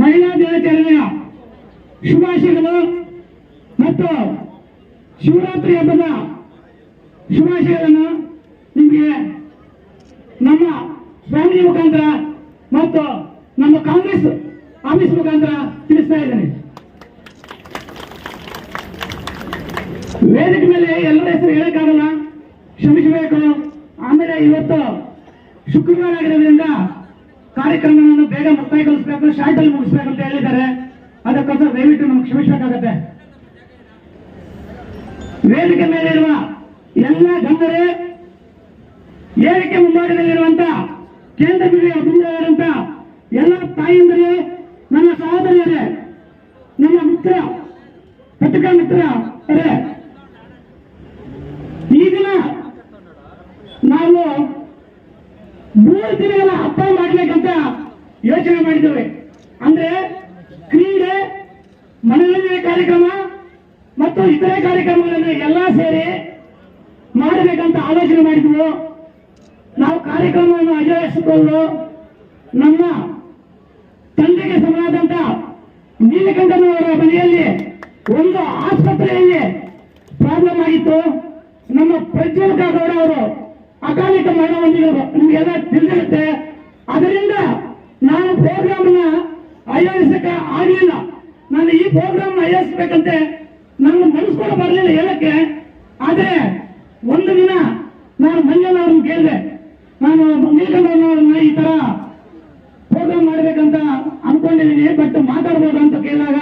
ಮಹಿಳಾ ದಿನಾಚರಣೆಯ ಶುಭಾಶಯಗಳು ಮತ್ತು ಶಿವರಾತ್ರಿ ಹಬ್ಬದ ಶುಭಾಶಯಗಳನ್ನು ನಿಮಗೆ ನಮ್ಮ ಫ್ಯಾಮಿಲಿ ಮುಖಾಂತರ ಮತ್ತು ನಮ್ಮ ಕಾಂಗ್ರೆಸ್ ಆಫೀಸ್ ಮುಖಾಂತರ ತಿಳಿಸ್ತಾ ಇದ್ದೇನೆ. ವೇದಿಕೆ ಮೇಲೆ ಎಲ್ಲರ ಹೆಸರು ಹೇಳಕ್ಕಾಗಲ್ಲ. ಕ್ಷಮಿಸಬೇಕು. ಆಮೇಲೆ ಇವತ್ತು ಶುಕ್ರವಾರ ಆಗಿರೋದ್ರಿಂದ ಕಾರ್ಯಕ್ರಮವನ್ನು ಬೇಗ ಮುಕ್ತಾಯಗೊಳಿಸಬೇಕು ಶಾರ್ಟ್ ಅಲ್ಲಿ ಮುಗಿಸ್ಬೇಕು ಅಂತ ಹೇಳಿದ್ದಾರೆ. ಅದಕ್ಕೋಸ್ಕರ ದಯವಿಟ್ಟು ನಮ್ಗೆ ಕ್ಷಮಿಸಬೇಕಾಗತ್ತೆ ವೇದಿಕೆ ಮೇಲೆ ಇರುವ ಎಲ್ಲ ಗಣ್ಯರೇ, ಏರಿಕೆ ಮುಂಭಾಗದಲ್ಲಿರುವಂತ ಕೇಂದ್ರ ಬಿಡಿ ಅಭಿವೃದ್ಧಿಯಾದಂತ ಎಲ್ಲ ತಾಯಿಂದರೇ ನನ್ನ ಸಹೋದರಿಯರೇ ನಮ್ಮ ಮಿತ್ರ ಪತ್ರಿಕಾ ಮಿತ್ರರೇ ಈ ದಿನ ನಾವು ಮೂರು ದಿನಗಳ ಹಬ್ಬ ಮಾಡ್ಬೇಕಂತ ಯೋಚನೆ ಮಾಡಿದ್ದೇವೆ ಅಂದ್ರೆ ಕ್ರೀಡೆ, ಮನರಂಜನೆ ಕಾರ್ಯಕ್ರಮ ಮತ್ತು ಇತರೆ ಕಾರ್ಯಕ್ರಮಗಳನ್ನು ಎಲ್ಲ ಸೇರಿ ಮಾಡಬೇಕಂತ ಆಲೋಚನೆ ಮಾಡಿದ್ವು. ನಾವು ಕಾರ್ಯಕ್ರಮವನ್ನು ಆಯೋಜಿಸಿಕೊಂಡು ನಮ್ಮ ತಂದೆಗೆ ಸಮನಾದಂತ ನೀಲಕಂಠನವರ ಮನೆಯಲ್ಲಿ ಒಂದು ಆಸ್ಪತ್ರೆಯಲ್ಲಿ ಪ್ರಾಬ್ಲಮ್ ಆಗಿತ್ತು ನಮ್ಮ ಪ್ರಜ್ವಲ್ ಗೌಡ ಅವರು ಮರಣ ಹೊಂದಿದರು ನಿಮಗೆಲ್ಲ ತಿಳಿದಿರುತ್ತೆ. ಅದರಿಂದ ನಾನು ಪ್ರೋಗ್ರಾಮ್ನ ಆಯೋಜಿಸಕ್ಕೆ ಆಗಲಿಲ್ಲ. ನಾನು ಈ ಪ್ರೋಗ್ರಾಮ್ ಆಯೋಜಿಸ್ಬೇಕಂತೆ ನನ್ನ ಮನಸ್ಸು ಕೂಡ ಬರಲಿಲ್ಲ ಹೇಳಕ್ಕೆ. ಆದ್ರೆ ಒಂದು ದಿನ ನಾನು ಮಂಜಣ್ಣ ಅವ್ರನ್ನ ಕೇಳಿದೆ. ನಾನು ನೀಲಕಂಠನವ್ರನ್ನ ಈ ತರ ಪ್ರೋಗ್ರಾಮ್ ಮಾಡ್ಬೇಕಂತ ಅನ್ಕೊಂಡಿದ್ದೀನಿ ಬಟ್ ಮಾತಾಡ್ಬೋದು ಅಂತ ಕೇಳಿದಾಗ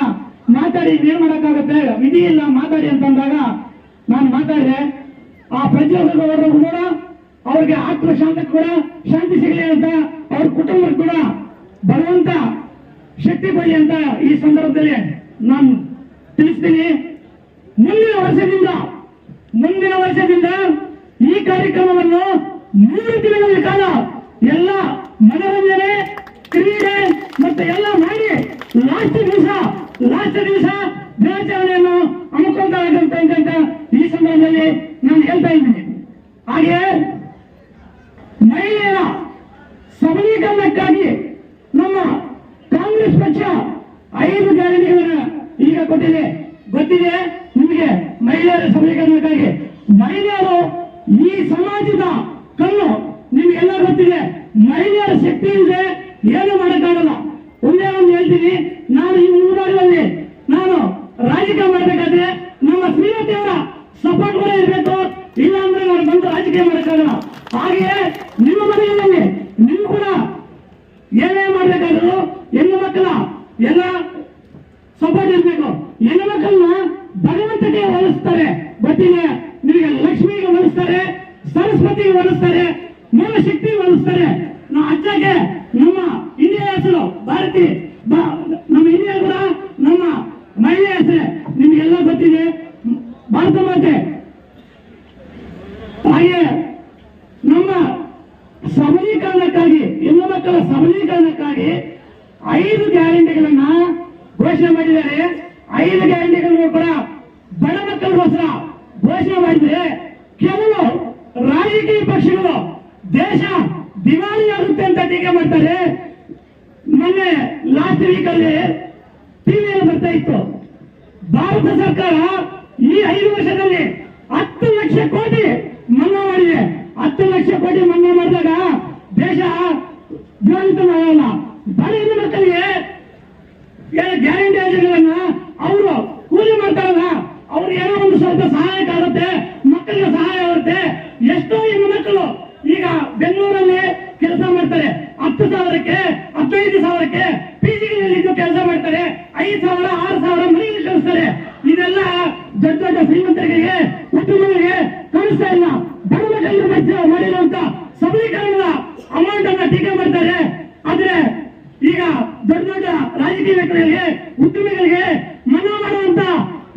ಮಾತಾಡಿ ಏನ್ ಮಾಡಕ್ಕಾಗತ್ತೆ? ವಿಧಿ ಇಲ್ಲ, ಮಾತಾಡಿ ಅಂತಂದಾಗ ನಾನು ಮಾತಾಡಿದೆ. ಆ ಪ್ರಜ್ವಲ್ ಕೂಡ ಅವ್ರಿಗೆ ಆತ್ಮ ಶಾಂತ ಕೂಡ, ಶಾಂತಿ ಸಿಗಲಿ ಅಂತ ಅವ್ರ ಕುಟುಂಬ ಕೂಡ ಭಗವಂತ ಶಕ್ತಿ ಕೊಡಲಿ ಅಂತ ಈ ಸಂದರ್ಭದಲ್ಲಿ ನಾನು ತಿಳಿಸ್ತೀನಿ. ಮುಂದಿನ ವರ್ಷದಿಂದ ಮುಂದಿನ ವರ್ಷದಿಂದ ಈ ಕಾರ್ಯಕ್ರಮವನ್ನು ಮೂರು ದಿನಗಳ ಕಾಲ ಎಲ್ಲ ಮನೋರಂಜನೆ, ಕ್ರೀಡೆ ಮತ್ತೆ ಎಲ್ಲ ಮಾಡಿ ಲಾಸ್ಟ್ ದಿವಸ ಲಾಸ್ಟ್ ದಿವಸ ದಿನಾಚರಣೆಯನ್ನು ಅಂತ ಈ ಸಂದರ್ಭದಲ್ಲಿ ನಾನು ಹೇಳ್ತಾ ಇದ್ದೀನಿ. ಹಾಗೆ ಮಹಿಳೆಯರ ಸಬಲೀಕರಣಕ್ಕಾಗಿ ನಮ್ಮ ಕಾಂಗ್ರೆಸ್ ಪಕ್ಷ ಐದು ಗ್ಯಾರಂಟಿಗಳನ್ನು ಈಗ ಕೊಟ್ಟಿದೆ. ಗೊತ್ತಿದೆ? ನಿಮಗೆ ಮಹಿಳೆಯರ ಸಬಲೀಕರಣಕ್ಕಾಗಿ. ಮಹಿಳೆಯರು ಈ ಸಮಾಜದ ಕಣ್ಣು ನಿಮಗೆಲ್ಲ ಗೊತ್ತಿದೆ. ಮಹಿಳೆಯರ ಶಕ್ತಿ ಇಲ್ಲದೆ ಏನು ಮಾಡಕ್ಕಾಗಲ್ಲ. ಒಂದೇ ಒಂದು ಹೇಳ್ತೀನಿ ನಾನು ಈ ಮುಂಭಾಗದಲ್ಲಿ ನಾನು ರಾಜಕೀಯ ಮಾಡಬೇಕಾದ್ರೆ ನಮ್ಮ ಶ್ರೀಮತಿಯವರ ಸಪೋರ್ಟ್ ಕೂಡ ಇರಬೇಕು ಇಲ್ಲ ಅಂದ್ರೆ ನಾನು ಬಂದು ರಾಜಕೀಯ ಮಾಡಕ್ಕಾಗಲ್ಲ ಹಾಗೆಯೇ ನಿಮ್ಮ ಮನೆಯಲ್ಲಿ ನೀವು ಕೂಡ ಏನೇ ಮಾಡ್ಬೇಕಾದ್ರು ಹೆಣ್ಣು ಮಕ್ಕಳ ಎಲ್ಲ ಸಪೋರ್ಟ್ ಇರಬೇಕು ಹೆಣ್ಣು ಮಕ್ಕಳನ್ನ ಭಗವಂತನಿಗೆ ಹೋಲಿಸ್ತಾರೆ. ಗೊತ್ತಿದೆ ನಿಮಗೆ ಲಕ್ಷ್ಮಿಗೆ ಹೋಲಿಸ್ತಾರೆ, ಸರಸ್ವತಿಗೆ ಹೋಲಿಸ್ತಾರೆ ಮೂಲ ಶಕ್ತಿಗೆ ಹೋಲಿಸ್ತಾರೆ. ನಾವು ಅಜ್ಜಗೆ, ನಮ್ಮ ಇಂಡಿಯಾ ಹೆಸರು, ಭಾರತಿ ನಮ್ಮ ಇಂಡಿಯಾ ಕೂಡ ನಮ್ಮ ಮಹಿಳೆ ಹೆಸರೇ. ನಿಮಗೆಲ್ಲ ಗೊತ್ತಿದೆ? ಭಾರತ ಮಾತೆ. ಹಾಗೆ ನಮ್ಮ ಸಬಲೀಕರಣಕ್ಕಾಗಿ ಹೆಣ್ಣು ಮಕ್ಕಳ ಸಬಲೀಕರಣಕ್ಕಾಗಿ ಐದು ಗ್ಯಾರಂಟಿಗಳನ್ನ ಘೋಷಣೆ ಮಾಡಿದ್ದಾರೆ. ಐದು ಗ್ಯಾರಂಟಿಗಳನ್ನು ಕೂಡ ಬಡ ಮಕ್ಕಳಿಗೋಸ್ಕರ ಘೋಷಣೆ ಮಾಡಿದ್ರೆ ಕೆಲವು ರಾಜಕೀಯ ಪಕ್ಷಗಳು ದೇಶ ದಿವಾಳಿ ಆಗುತ್ತೆ ಅಂತ ಟೀಕೆ ಮಾಡ್ತಾರೆ. ಮೊನ್ನೆ ಲಾಸ್ಟ್ ವೀಕ್ ಅಲ್ಲಿ ಟಿವಿಯಲ್ಲಿ ಬರ್ತಾ ಇತ್ತು. ಭಾರತ ಸರ್ಕಾರ ಈ ಐದು ವರ್ಷದಲ್ಲಿ ಹತ್ತು ಲಕ್ಷ ಕೋಟಿ ಮನ್ನಾ ಮಾಡಿದೆ. ಹತ್ತು ಲಕ್ಷ ಕೋಟಿ ಮನ್ನಾ ಮಾಡಿದಾಗ ದೇಶ ಜೀವಂತವಾಗಲ್ಲ ಬಡ ಮಕ್ಕಳಿಗೆ ಗ್ಯಾರಂಟಿ ಯೋಜನೆಗಳನ್ನ ಅವರು ಕೂಲಿ ಮಾಡ್ತಾರಲ್ಲ ಅವ್ರಿಗೆ ಏನೋ ಒಂದು ಸ್ವಲ್ಪ ಸಹಾಯಕ ಆಗುತ್ತೆ, ಮಕ್ಕಳಿಗೆ ಸಹಾಯ ಆಗುತ್ತೆ. ಎಷ್ಟೋ ಹೆಣ್ಣು ಮಕ್ಕಳು ಈಗ ಬೆಂಗಳೂರಲ್ಲಿ ಕೆಲಸ ಮಾಡ್ತಾರೆ. ಹತ್ತು ಸಾವಿರಕ್ಕೆ, ಹದಿನೈದು ಸಾವಿರಕ್ಕೆ ಪಿಜಿಗಳಲ್ಲಿ ಕೆಲಸ ಮಾಡ್ತಾರೆ. ಐದು ಸಾವಿರ, ಆರು ಸಾವಿರ ಮನೆಯಲ್ಲಿ ಕಳಿಸ್ತಾರೆ. ಇದೆಲ್ಲ ದೊಡ್ಡ ದೊಡ್ಡ ಶ್ರೀಮಂತರಿಗೆ ಕುಟುಂಬಗಳಿಗೆ ಕಳಿಸ್ತಾ ಇಲ್ಲ. ಬಡ ಮಕ್ಕಳಿಗೆ ಮಾಡಿರುವಂತ ಸಬಲೀಕರಣದ ಅಮೌಂಟ್ ಅನ್ನ ಟೀಕೆ ಮಾಡ್ತಾರೆ. ಆದ್ರೆ ರಾಜಕೀಯ ವ್ಯಕ್ತಿಗಳಿಗೆ ಉದ್ಯಮಿಗಳಿಗೆ ಮನ್ನಾ ಮಾಡುವಂತ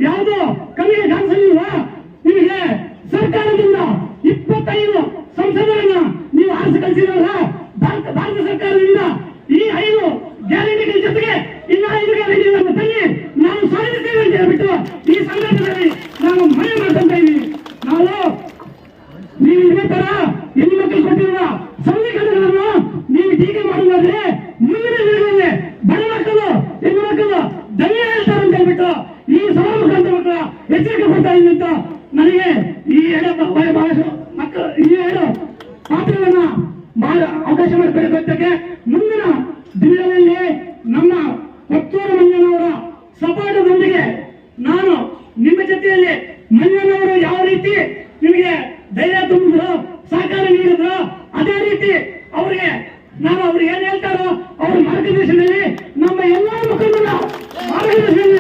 ಯಾವುದು ಕವಿಗೆ ಕಾಣಿಸಲಿಲ್ವಾ ನಿಮಗೆ ಸರ್ಕಾರದಿಂದ ಇಪ್ಪತ್ತೈದು ಸಂಸದರನ್ನ ನೀವು ಆರಿಸಿ ಕಳಿಸಿರಲ್ಲ ಭಾರತ ಭಾರತ ಸರ್ಕಾರದಿಂದ ಈ ಐದು ಗ್ಯಾರಂಟಿಗಳ ಜೊತೆಗೆ ಇನ್ನು ಐದು ಗ್ಯಾರಂಟಿಗಳನ್ನು ತನ್ನಿ ನಾವು ಸಾಧಿಸ್ತೇವೆ ಅಂತ ಹೇಳ್ಬಿಟ್ಟು ಈ ಸಂದರ್ಭದಲ್ಲಿ ನಾವು ಮನೆ ಮಾಡ್ಕೊಂತ ಇದ್ದೀವಿ ನಾವು ನೀವು ಇದೇ ತರ ಹೆಣ್ಣು ಮಕ್ಕಳು ಕೊಟ್ಟಿರುವ ಸಬಲೀಕರಣಗಳನ್ನು ನೀವು ಟೀಕೆ ಮಾಡುವುದಾದ್ರೆ ಮುಂದಿನ ದಿನಗಳಲ್ಲಿ ಬಡ ಮಕ್ಕಳು ಎರಡು ಪಾತ್ರವನ್ನ ಮಾಡ ಅವಕಾಶ ಮಾಡಿಕೊಡಬೇಕಕ್ಕೆ ಮುಂದಿನ ದಿನಗಳಲ್ಲಿ ನಮ್ಮ ಕೊತ್ತೂರು ಮಂಜನವರ ಸಪೋರ್ಟದೊಂದಿಗೆ ನಾನು ನಿಮ್ಮ ಜೊತೆಯಲ್ಲಿ ಮಂಜನವರು ಯಾವ ರೀತಿ ನಿಮಗೆ ಧೈರ್ಯ ತುಂಬಿದ್ರು, ಸಹಕಾರ ನೀಡಿದ್ರು, ಅದೇ ರೀತಿ ಅವರಿಗೆ ನಾನು ಅವ್ರು ಏನ್ ಹೇಳ್ತಾರೋ ಅವ್ರ ಮಾರ್ಗದರ್ಶನದಲ್ಲಿ ನಮ್ಮ ಎಲ್ಲ ಮುಖಂಡರ ಮಾರ್ಗದರ್ಶನ